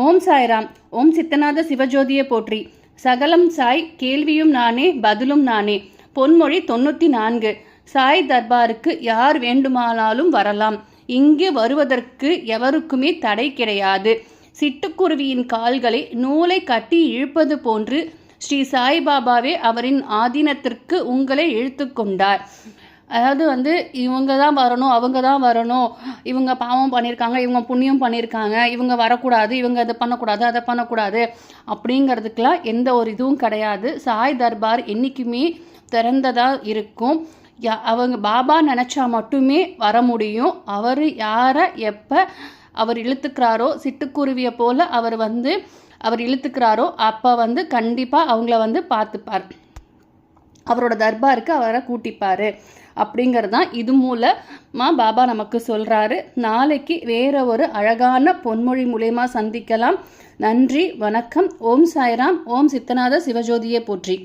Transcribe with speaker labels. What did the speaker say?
Speaker 1: ஓம் சாய்ராம் ஓம் சித்தநாத சிவஜோதியை போற்றி. சகலம் சாய் கேள்வியும் நானே பதிலும் நானே. பொன்மொழி தொண்ணூற்றி நான்கு. சாய் தர்பாருக்கு யார் வேண்டுமானாலும் வரலாம். இங்கு வருவதற்கு எவருக்குமே தடை கிடையாது. சிட்டுக்குருவியின் கால்களை நூலை கட்டி இழுப்பது போன்று ஸ்ரீ சாய்பாபாவே அவரின் ஆதீனத்திற்கு உங்களை இழுத்து கொண்டார். அதாவது வந்து இவங்க தான் வரணும் அவங்க தான் வரணும். இவங்க பாவம் பண்ணியிருக்காங்க இவங்க புண்ணியம் பண்ணியிருக்காங்க இவங்க வரக்கூடாது இவங்க அதை பண்ணக்கூடாது அதை பண்ணக்கூடாது அப்படிங்கிறதுக்கெலாம் எந்த ஒரு இதுவும் கிடையாது. சாய் தர்பார் என்றைக்குமே திறந்ததாக இருக்கும். யா அவங்க பாபா நினச்சா மட்டுமே வர முடியும். அவர் யாரை எப்போ அவர் இழுத்துக்கிறாரோ சிட்டுக்குருவியை போல் அவர் வந்து அவர் இழுத்துக்கிறாரோ அப்போ வந்து கண்டிப்பாக அவங்கள வந்து பார்த்துப்பார். அவரோட தர்பாருக்கு அவரை கூட்டிப்பார். அப்படிங்கிறது தான் இது மூலமாக பாபா நமக்கு சொல்கிறாரு நாளைக்கு வேற ஒரு அழகான பொன்மொழி மூலயமா சந்திக்கலாம். நன்றி வணக்கம். ஓம் சாய்ராம். ஓம் சித்தநாத சிவஜோதியை போற்றி.